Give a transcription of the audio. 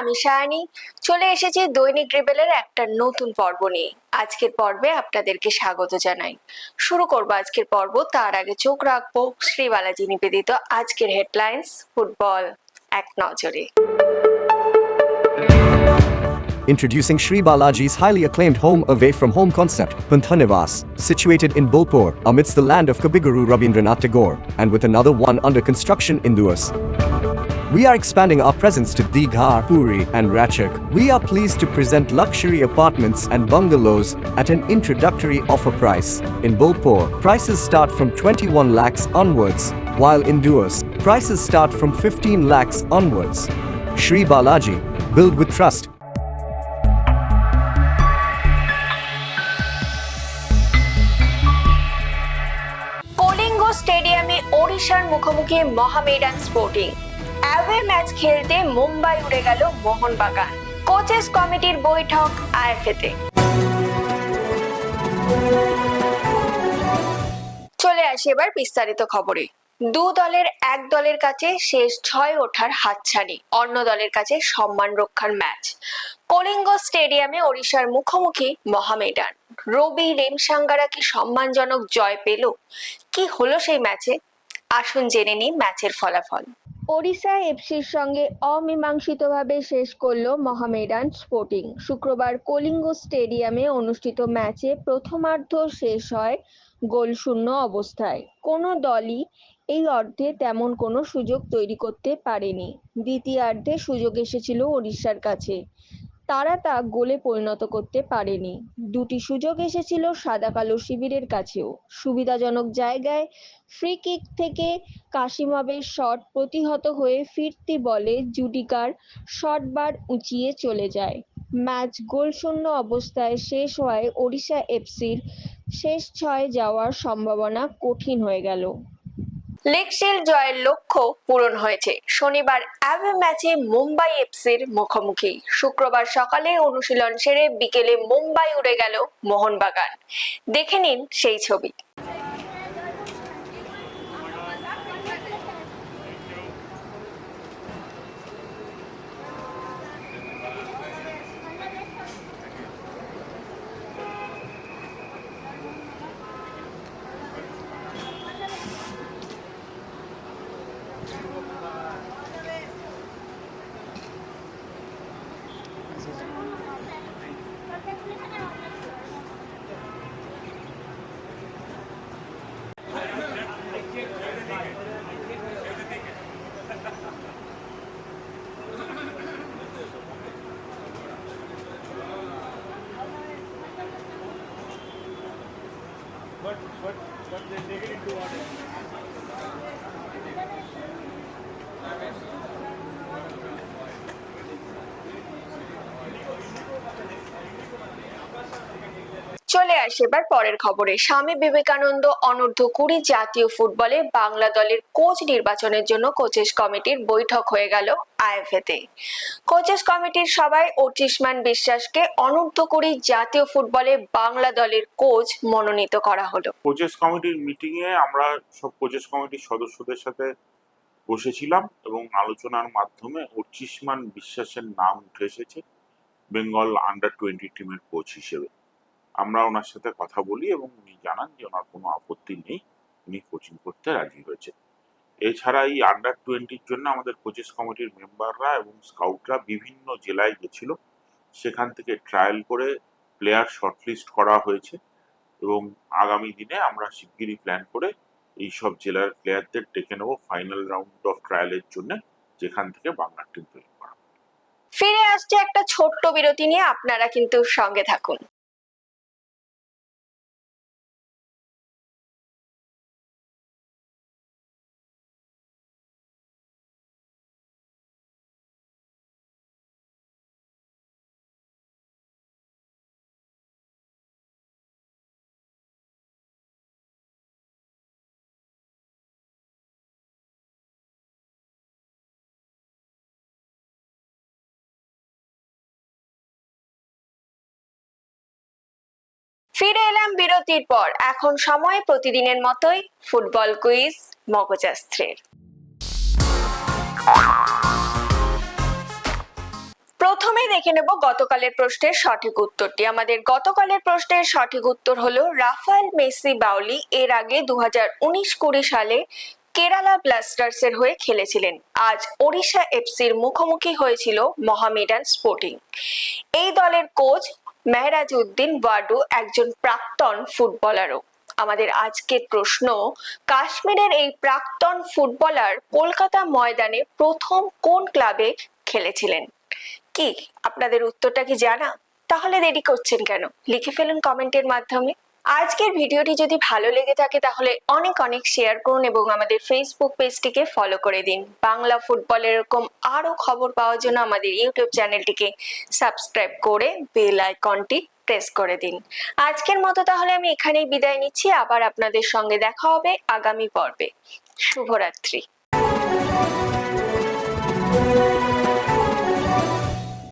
আমি সায়ানি চলে এসেছি দৈনিক রেবেলের একটা নতুন পর্ব নিয়ে আজকের পর্বে আপনাদেরকে স্বাগত জানাই শুরু করব আজকের পর্ব তার আগে চোখ রাখব শ্রী বালাজি নিবেদিত আজকের হেডলাইন্স ফুটবল এক নজরে Introducing Sri Balaji's highly acclaimed home away from home concept, Panthanivas, situated in Bolpur, amidst the land of Kabiguru Rabindranath Tagore, and with another one under construction in Duas. We are expanding our presence to Digha, Puri, and Ratchak. We are pleased to present luxury apartments and bungalows at an introductory offer price. In Bolpur, prices start from 21 lakhs onwards, while in Duas, prices start from 15 lakhs onwards. Sri Balaji, build with trust. Kalinga স্টেডিয়ামে ওড়িশার মুখোমুখি মহামেডান sporting away match খেলতে মুম্বাই উড়ে গেল Mohun Bagan. Coaches কমিটির বৈঠক আইএফএতে। চলে আসি এবার বিস্তারিত খবরে। দু দলের এক দলের কাছে শেষ ছয় ওঠার হাতছানি, অন্য দলের কাছে সম্মান রক্ষার ম্যাচ কলিঙ্গ স্টেডিয়ামে ওড়িশার মুখোমুখি মহামেডান। রবি রেমসাঙ্গারা কি সম্মানজনক জয় পেল? কি হলো সেই ম্যাচে আসুন জেনে নিই ম্যাচের ফলাফল। ওড়িশা এফসির সঙ্গে অমীমাংসিতভাবে শেষ করল মহামেডান স্পোর্টিং। শুক্রবার কলিঙ্গ স্টেডিয়ামে অনুষ্ঠিত ম্যাচে প্রথমার্ধ শেষ হয় গোলশূন্য অবস্থায়। কোনো দলই এই অর্ধে তেমন কোনো সুযোগ তৈরি করতে পারেনি। দ্বিতীয়ার্ধে সুযোগ এসেছিল ওড়িশার কাছে। তারা তা গোলে পরিণত করতে পারেনি। দুটি সুযোগ এসেছিল সাদা কালো শিবিরের কাছেও। সুবিধাজনক জায়গায় ফ্রি কিক থেকে কাশিমাবের শট প্রতিহত হয়ে ফিরতি বলে জুডিকার শটবার উঁচিয়ে চলে যায়। ম্যাচ গোলশূন্য অবস্থায় শেষ হওয়ায় ওড়িশা এফসির শেষ ছয় যাওয়ার সম্ভাবনা কঠিন হয়ে গেল। লিগ শিল্ড জয়ের লক্ষ্য পূরণ হয়েছে। শনিবার অ্যাভে ম্যাচে মুম্বাই এফসির মুখোমুখি। শুক্রবার সকালে অনুশীলন সেরে বিকেলে মুম্বাই উড়ে গেল মোহনবাগান। দেখে নিন সেই ছবি। negative 2 watt. চলে আসে এবার পরের খবরে। স্বামী বিবেকানন্দ অনূর্ধ্ব কুড়ি জাতীয় ফুটবলে বাংলা দলের কোচ নির্বাচনের জন্য কোচেস কমিটির বৈঠক হয়ে গেল আইএফএতে। কোচেস কমিটির বিশ্বাসকে অনূর্ধ্ব কুড়ি জাতীয় ফুটবলে বাংলা দলের কোচ মনোনীত করা হলো। কোচেস কমিটির মিটিং এ আমরা সব কোচেস কমিটির সদস্যদের সাথে বসেছিলাম এবং আলোচনার মাধ্যমে অর্চিষ্মান বিশ্বাসের নাম উঠে এসেছে, বেঙ্গল আন্ডার টোয়েন্টি টিমের কোচ হিসেবে। আমরা ওনার সাথে কথা বলি এবং উনি জানান যে ওনার কোনো আপত্তি নেই, উনি কোচিং করতে রাজি হয়েছে। এছাড়া এই আন্ডার টোয়েন্টির জন্য আমাদের কোচেস কমিটির মেম্বাররা এবং স্কাউটরা বিভিন্ন জেলায় গেছিল। সেখান থেকে ট্রায়াল করে প্লেয়ার শর্টলিস্ট করা হয়েছে এবং আগামী দিনে আমরা শিগগিরই প্ল্যান করে এই সব জেলার প্লেয়ারদের ডেকে নেব ফাইনাল রাউন্ড অফ ট্রায়ালের জন্য, যেখান থেকে বাংলার টিম তৈরি করা। ফিরে আসছে একটা ছোট্ট বিরতি নিয়ে, আপনারা কিন্তু সঙ্গে থাকুন। ফিরে এলাম বিরতির পর। এখন সময় প্রতিদিনের মতোই ফুটবল কুইজ, মগজাস্ত্রের। প্রথমে দেখে নেব গতকালের প্রশ্নের সঠিক উত্তরটি। আমাদের গতকালের প্রশ্নের সঠিক উত্তর হলো, রাফায়েল মেসি বাউলি এর আগে দু হাজার উনিশ কুড়ি সালে কেরালা ব্লাস্টার্সের হয়ে খেলেছিলেন। আজ ওড়িশা এফসির মুখোমুখি হয়েছিল মহামেডান স্পোর্টিং। এই দলের কোচ মেহরাজ উদ্দিন ওয়াডু একজন প্রাক্তন ফুটবলারও। আমাদের আজকের প্রশ্ন, কাশ্মীরের এই প্রাক্তন ফুটবলার কলকাতা ময়দানে প্রথম কোন ক্লাবে খেলেছিলেন? কি, আপনাদের উত্তরটা কি জানা? তাহলে দেরি করছেন কেন? লিখে ফেলুন কমেন্টের মাধ্যমে। আজকের ভিডিওটি যদি ভালো লেগে থাকে তাহলে অনেক অনেক শেয়ার করুন এবং আমাদের ফেসবুক পেজটিকে ফলো করে দিন। বাংলা ফুটবলের এরকম আরও খবর পাওয়ার জন্য আমাদের ইউটিউব চ্যানেলটিকে সাবস্ক্রাইব করে বেল আইকনটি প্রেস করে দিন। আজকের মতো তাহলে আমি এখানেই বিদায় নিচ্ছি। আবার আপনাদের সঙ্গে দেখা হবে আগামী পর্বে। শুভরাত্রি।